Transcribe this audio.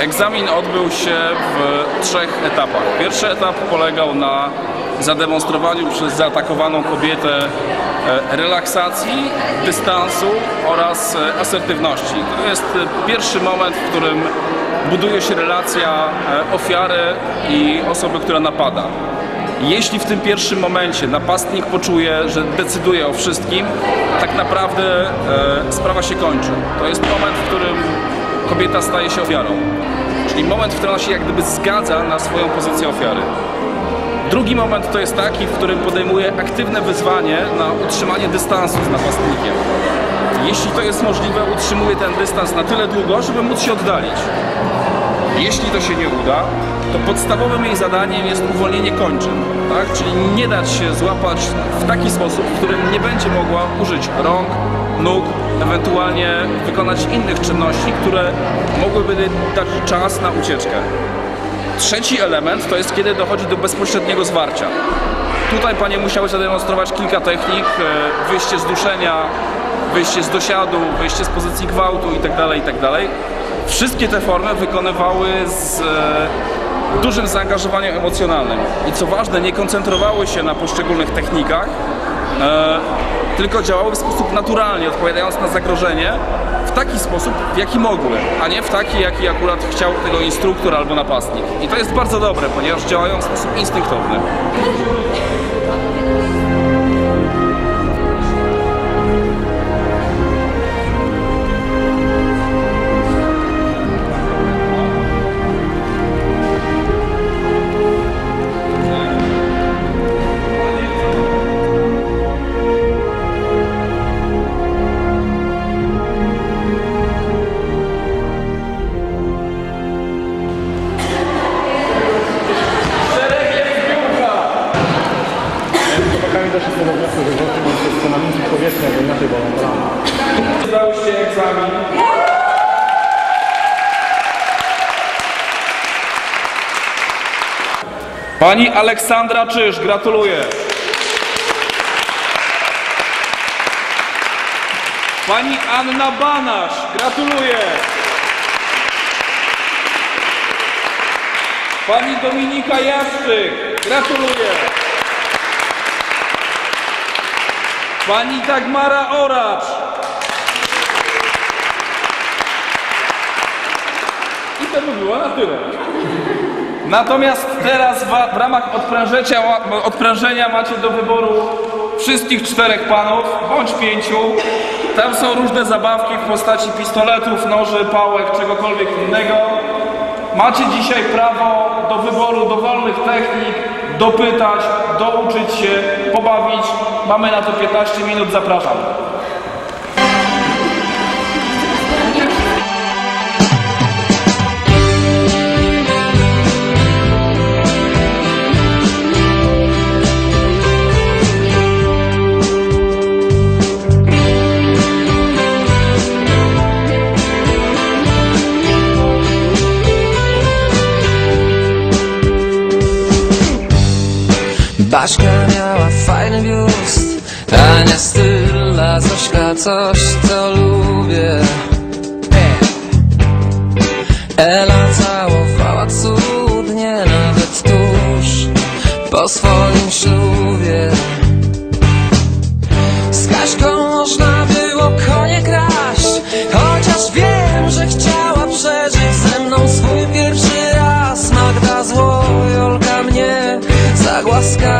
Egzamin odbył się w trzech etapach. Pierwszy etap polegał na zademonstrowaniu przez zaatakowaną kobietę e, relaksacji, dystansu oraz e, asertywności. To jest e, pierwszy moment, w którym buduje się relacja ofiary i osoby, która napada. Jeśli w tym pierwszym momencie napastnik poczuje, że decyduje o wszystkim, tak naprawdę sprawa się kończy. To jest moment, kobieta staje się ofiarą. Czyli moment, w którym ona się jak gdyby zgadza na swoją pozycję ofiary. Drugi moment to jest taki, w którym podejmuje aktywne wyzwanie na utrzymanie dystansu z napastnikiem. Jeśli to jest możliwe, utrzymuje ten dystans na tyle długo, żeby móc się oddalić. Jeśli to się nie uda, to podstawowym jej zadaniem jest uwolnienie kończyn, tak? czyli nie dać się złapać w taki sposób, w którym nie będzie mogła użyć rąk, nóg, ewentualnie wykonać innych czynności, które mogłyby dać czas na ucieczkę. Trzeci element to jest kiedy dochodzi do bezpośredniego zwarcia. Tutaj panie musiały zademonstrować kilka technik, e, wyjście z duszenia, wyjście z dosiadu, wyjście z pozycji gwałtu itd. itd. Wszystkie te formy wykonywały z e, dużym zaangażowaniem emocjonalnym. I co ważne, nie koncentrowały się na poszczególnych technikach, e, tylko działały w sposób naturalnie, odpowiadając na zagrożenie w taki sposób, w jaki mogły, a nie w taki, jaki akurat chciał tego instruktor albo napastnik. I to jest bardzo dobre, ponieważ działają w sposób instynktowny. Kolana. Zdałyście egzamin. Pani Aleksandra Czyż, gratuluję. Pani Anna Banasz, gratuluję. Pani Dominika Jaszczyk, gratuluję. Pani Dagmara Oracz. I to by było na tyle. Natomiast teraz w, w ramach odprężenia, odprężenia macie do wyboru wszystkich czterech panów, bądź pięciu. Tam są różne zabawki w postaci pistoletów, noży, pałek, czegokolwiek innego. Macie dzisiaj prawo do wyboru dowolnych technik, dopytać, douczyć się, pobawić. Mamy na to 15 minut, zapraszam. Baśka miała fajny biust. Ania styl, a Zośka coś, co lubię. Ela całowała cudnie Nawet tuż po swoim ślubie. Z Kaśką można było konie kraść Chociaż wiem, że chciała przeżyć ze mną swój pierwszy raz. Magda zło, Jolka mnie zagłaskałaby